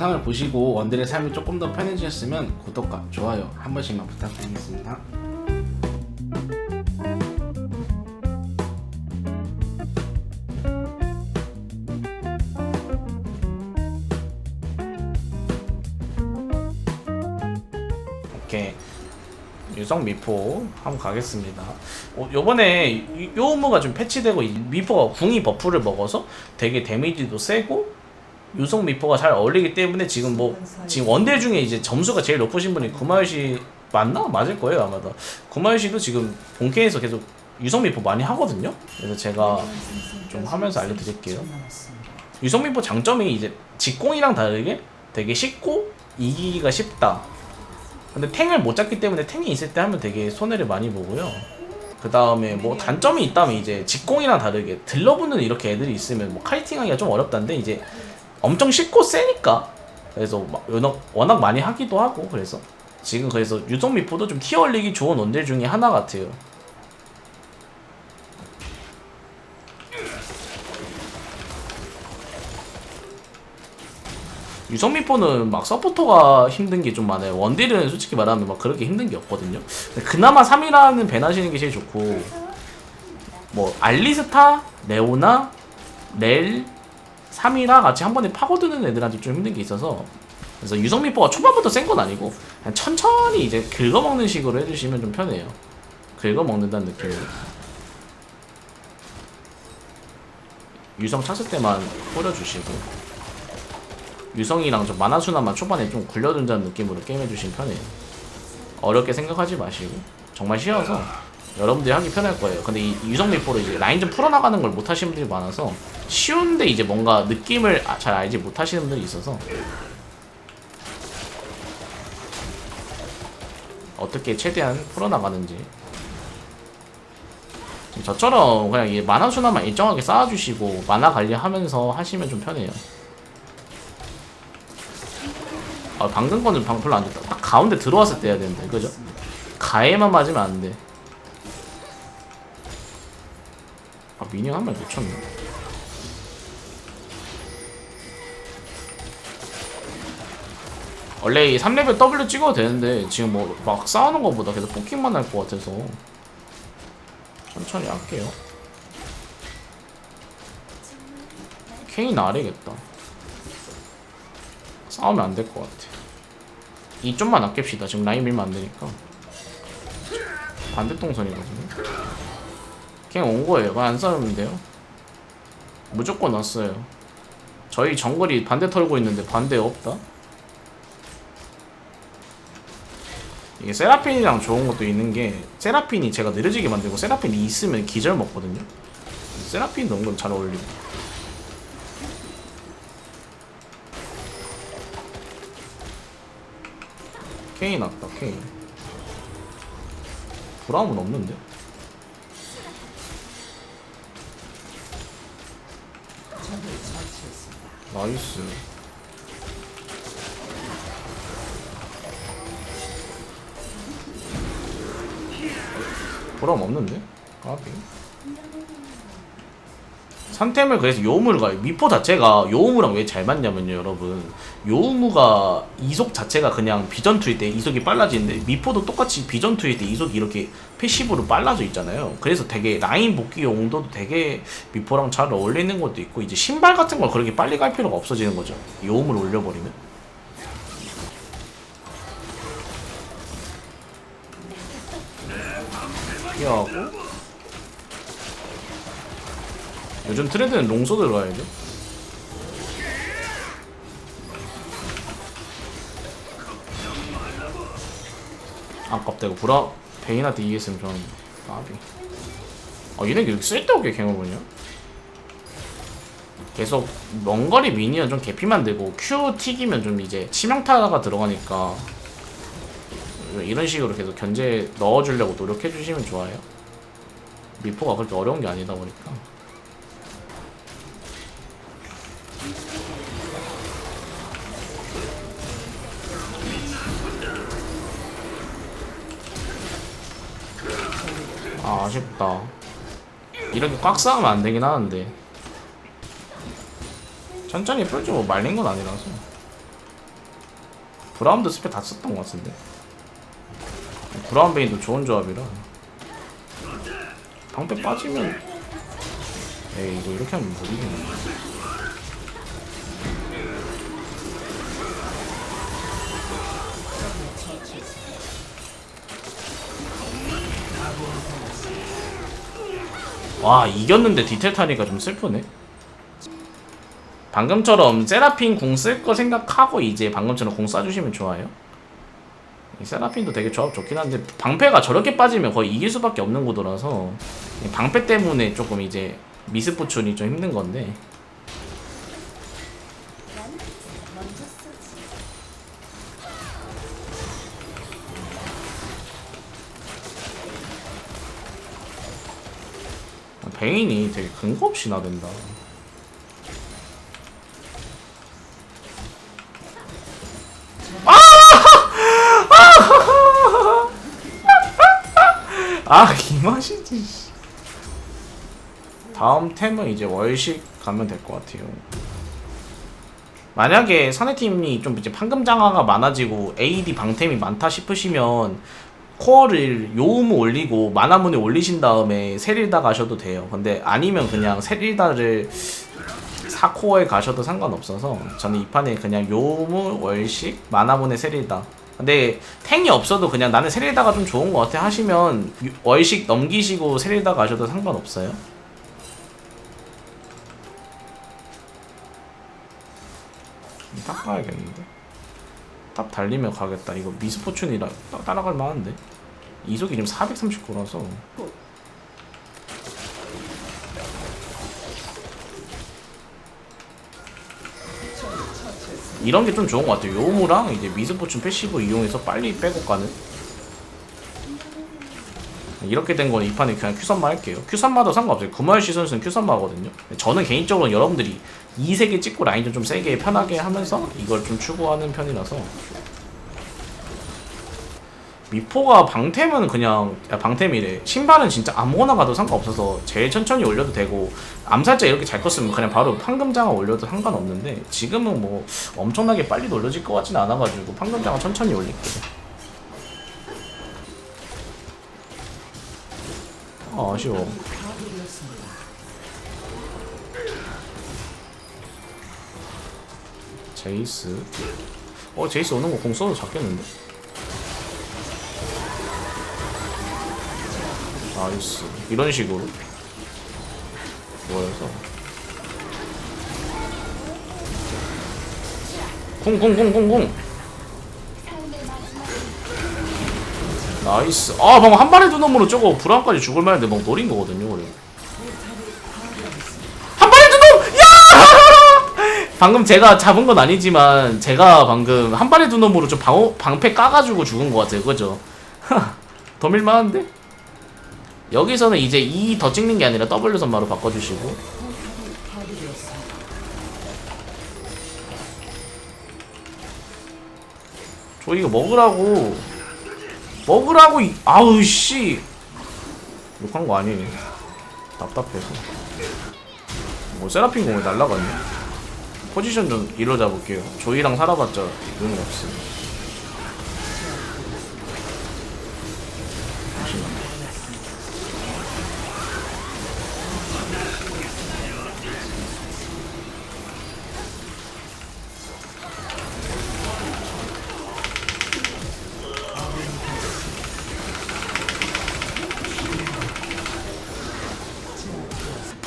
영상을 보시고 원딜의 삶이 조금 더 편해지셨으면 구독과 좋아요 한 번씩만 부탁드리겠습니다. 오케이 유성 미포 한번 가겠습니다. 어, 요번에 요- 요무가 좀 패치되고 이 미포가 궁이 버프를 먹어서 되게 데미지도 세고 유성 미포가 잘 어울리기 때문에 지금 뭐 지금 원딜 중에 이제 점수가 제일 높으신 분이 구마유시 맞나? 맞을 거예요 아마도 구마유시도 지금 본캐에서 계속 유성 미포 많이 하거든요. 그래서 제가 좀 하면서 알려드릴게요. 유성 미포 장점이 이제 직공이랑 다르게 되게 쉽고 이기기가 쉽다. 근데 탱을 못 잡기 때문에 탱이 있을 때 하면 되게 손해를 많이 보고요. 그 다음에 뭐 단점이 있다면 이제 직공이랑 다르게 들러붙는 이렇게 애들이 있으면 뭐 카이팅하기가 좀 어렵다는데 이제 엄청 쉽고 세니까 그래서 막 워낙, 많이 하기도 하고 그래서 지금 그래서 유성 미포도 좀 티어 올리기 좋은 원딜 중에 하나 같아요. 유성미포는 막 서포터가 힘든 게 좀 많아요. 원딜은 솔직히 말하면 막 그렇게 힘든 게 없거든요. 그나마 3이라는 밴 하시는 게 제일 좋고 뭐 알리스타, 레오나, 렐, 3이라 같이 한 번에 파고드는 애들한테 좀 힘든 게 있어서. 그래서 유성미포가 초반부터 센 건 아니고 그냥 천천히 이제 긁어먹는 식으로 해주시면 좀 편해요. 긁어먹는다는 느낌으로 유성 찼을 때만 뿌려주시고. 유성이랑 좀 만화순환만 초반에 좀 굴려둔다는 느낌으로 게임해주시면 편해요. 어렵게 생각하지 마시고. 정말 쉬워서 여러분들이 하기 편할 거예요. 근데 이 유성 미포로 이제 라인 좀 풀어나가는 걸 못하시는 분들이 많아서 쉬운데 이제 뭔가 느낌을 아- 잘 알지 못하시는 분들이 있어서 어떻게 최대한 풀어나가는지 저처럼 그냥 이 만화 순환만 일정하게 쌓아주시고 만화 관리하면서 하시면 좀 편해요. 아, 방금 거는 방 별로 안 좋다. 딱 가운데 들어왔을 때 해야 되는데, 그죠? 가에만 맞으면 안 돼. 아, 미니언 한 마리 놓쳤네. 원래 이 3레벨 W 찍어도 되는데, 지금 뭐, 막 싸우는 것보다 계속 포킹만 할 것 같아서. 천천히 할게요. 케인 아래겠다. 싸우면 안 될 것 같아. 이 좀만 아낍시다. 지금 라인 밀면 안 되니까. 반대 동선이거든요. 그냥 온 거예요. 그냥 안 싸우면 돼요. 무조건 왔어요. 저희 정글이 반대 털고 있는데 반대 없다? 이게 세라핀이랑 좋은 것도 있는 게 세라핀이 제가 느려지게 만들고 세라핀이 있으면 기절 먹거든요. 세라핀도 은근 잘 어울리고. 케인 왔다 케인 브라움은 없는데? 나이스 브라움 없는데? 까비 산템을 그래서 요우무를 가요. 미포 자체가 요우무랑 왜 잘 맞냐면요, 여러분. 요우무가 이속 자체가 그냥 비전투일 때 이속이 빨라지는데 미포도 똑같이 비전투일 때 이속이 이렇게 패시브로 빨라져 있잖아요. 그래서 되게 라인 복귀 용도도 되게 미포랑 잘 어울리는 것도 있고 이제 신발 같은 걸 그렇게 빨리 갈 필요가 없어지는 거죠. 요우무를 올려버리면. 피하고 요즘 트렌드는 롱소드를 가야죠. 아깝다 이거 브라 베인한테 이겼으면 좋았는데 아비. 아 얘네 이렇게 쓸데없게 갱어보냐? 계속 먼거리 미니언 좀 개피 만들고 Q 튀기면 좀 이제 치명타가 들어가니까 이런 식으로 계속 견제 넣어주려고 노력해주시면 좋아요. 미포가 그렇게 어려운 게 아니다 보니까 아, 아쉽다. 이렇게 꽉 싸우면 안 되긴 하는데. 천천히 풀지 뭐 말린 건 아니라서. 브라운드 스펙 다 썼던 것 같은데 브라운 베인도 좋은 조합이라 방패 빠지면 에이 이거 이렇게 하면 못 이기네 와 이겼는데 디테일 타니까 좀 슬프네. 방금처럼 세라핀 궁쓸거 생각하고 이제 방금처럼 궁 쏴주시면 좋아요. 이 세라핀도 되게 조합 좋긴 한데 방패가 저렇게 빠지면 거의 이길 수밖에 없는 구도라서 이 방패 때문에 조금 이제 미스포춘이 좀 힘든 건데 베인이 되게 근거 없이 나댄다 아, 이 맛이지. 씨. 다음 템은 이제 월식 가면 될 것 같아요. 만약에 사내팀이 좀 이제 판금 장화가 많아지고 AD 방템이 많다 싶으시면 코어를 요음을 올리고 마나문에 올리신 다음에 세릴다 가셔도 돼요. 근데 아니면 그냥 세릴다를 4코어에 가셔도 상관없어서 저는 이 판에 그냥 요무 월식 마나문에 세릴다. 근데 탱이 없어도 그냥 나는 세릴다가 좀 좋은 것 같아 하시면 유- 월식 넘기시고 세릴다 가셔도 상관없어요. 딱 가야겠는데 딱 달리면 가겠다 이거 미스포춘이라 딱 따라갈 만한데 이속이 지금 439라서 이런 게 좀 좋은 것 같아요. 요무랑 이제 미스포춘 패시브 이용해서 빨리 빼고 가는. 이렇게 된 거는 이 판에 그냥 큐선마 할게요. 큐선마도 상관없어요. 구마유시 선수는 큐선마거든요. 저는 개인적으로 여러분들이 이세개 찍고 라인 좀 세게 편하게 하면서 이걸 좀 추구하는 편이라서. 미포가 방템은 그냥 야, 방템이래. 신발은 진짜 아무거나 가도 상관없어서 제일 천천히 올려도 되고 암살자 이렇게 잘 컸으면 그냥 바로 판금장어 올려도 상관없는데 지금은 뭐 엄청나게 빨리 올려질 것 같지는 않아가지고 판금장어 천천히 올릴게요. 아 아쉬워 제이스. 어 제이스 오는 거 공 써도 잡겠는데? 나이스. 이런 식으로. 모여서? 쿵쿵쿵쿵쿵 나이스. 아 방금 한 발에 두 놈으로 저거 불안까지 죽을 만한데 막 노린 거거든요 그래 한 발에 두놈 야 방금 제가 잡은 건 아니지만 제가 방금 한 발에 두 놈으로 좀 방어 방패 까가지고 죽은 것 같아요. 그죠? 더 밀만한데? 여기서는 이제 E 더 찍는 게 아니라 W 선마로 바꿔주시고. 저 이거 먹으라고. 먹으라고 이- 아우 씨. 욕한 거 아니에요. 답답해서. 뭐 세라핀 공을 날라갔네 포지션 좀 일로 잡을게요. 조이랑 살아봤자 의미 없어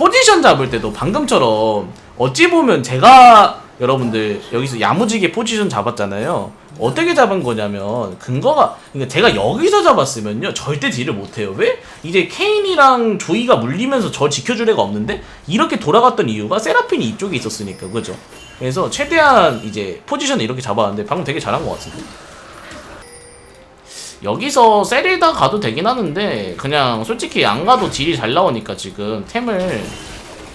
포지션 잡을 때도 방금처럼 어찌 보면 제가 여러분들 여기서 야무지게 포지션 잡았잖아요. 어떻게 잡은 거냐면 근거가 그러니까 제가 여기서 잡았으면요 절대 딜을 못해요. 왜? 이제 케인이랑 조이가 물리면서 저 지켜줄 애가 없는데 이렇게 돌아갔던 이유가 세라핀이 이쪽에 있었으니까 그죠? 그래서 최대한 이제 포지션을 이렇게 잡았는데 방금 되게 잘한 것 같은데. 여기서 세릴다 가도 되긴 하는데 그냥 솔직히 안 가도 딜이 잘 나오니까 지금 템을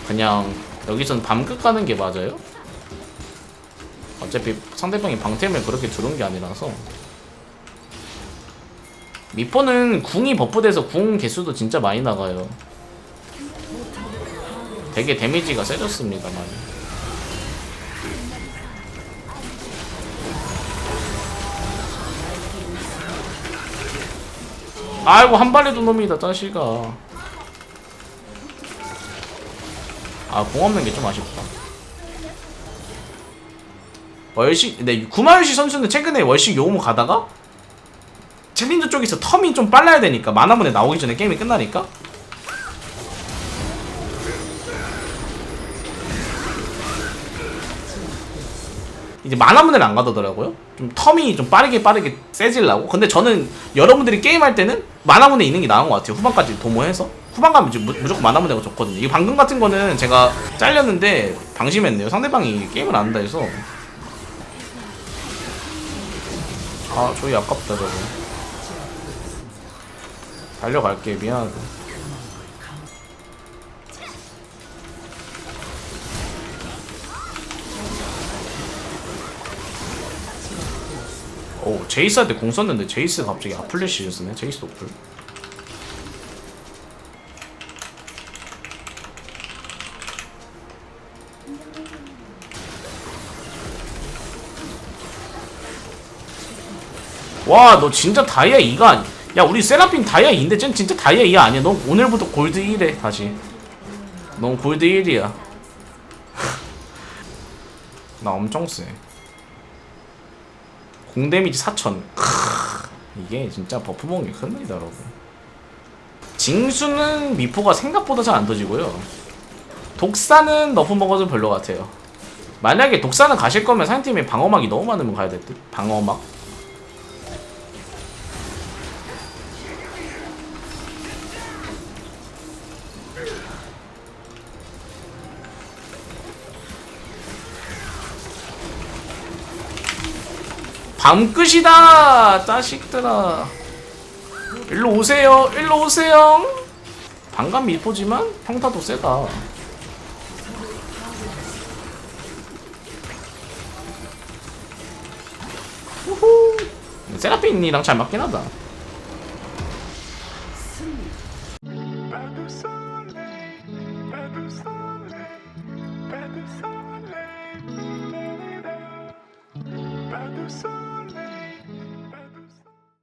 그냥 여기선 밤끝 가는 게 맞아요? 어차피 상대방이 방템을 그렇게 두른 게 아니라서. 미포는 궁이 버프돼서 궁 개수도 진짜 많이 나가요. 되게 데미지가 세졌습니다 많이 아이고 한 발에도 놈이다 짜식아 아공 없는 게 좀 아쉽다. 월식 네 구마유시 선수는 최근에 월식 요무 가다가 챌린저 쪽에서 텀이 좀 빨라야 되니까 만화문에 나오기 전에 게임이 끝나니까 이제 만화문을 안 가더라고요. 좀 텀이 좀 빠르게 빠르게 세질라고. 근데 저는 여러분들이 게임할 때는 만화문에 있는 게 나은 것 같아요. 후반까지 도모해서. 후반 가면 이제 무, 무조건 만화문에가 좋거든요. 이게 방금 같은 거는 제가 잘렸는데 방심했네요. 상대방이 게임을 안 한다 해서. 아, 저희 아깝다, 저거. 달려갈게, 미안하다. 오 제이스한테 공 썼는데 제이스 갑자기 아플래시를 쓰네. 제이스 노플 와 너 진짜 다이아 2가 아니 야 우리 세라핀 다이아 2인데 쟤 진짜 다이아 2 아니야. 너 오늘부터 골드 1해 다시. 넌 골드 1이야. 나 엄청 세 공데미지 4000 크으, 이게 진짜 버프 먹은 게 큰일이다 여러분. 징수는 미포가 생각보다 잘 안 터지고요. 독사는 너프 먹어도 별로 같아요. 만약에 독사는 가실 거면 상팀에 방어막이 너무 많으면 가야 될 듯. 방어막 밤끝이다 짜식들아. 일로 오세요 일로 오세요. 방감 미포지만 평타도 세다. 후후. 세라핀이랑 잘 맞긴 하다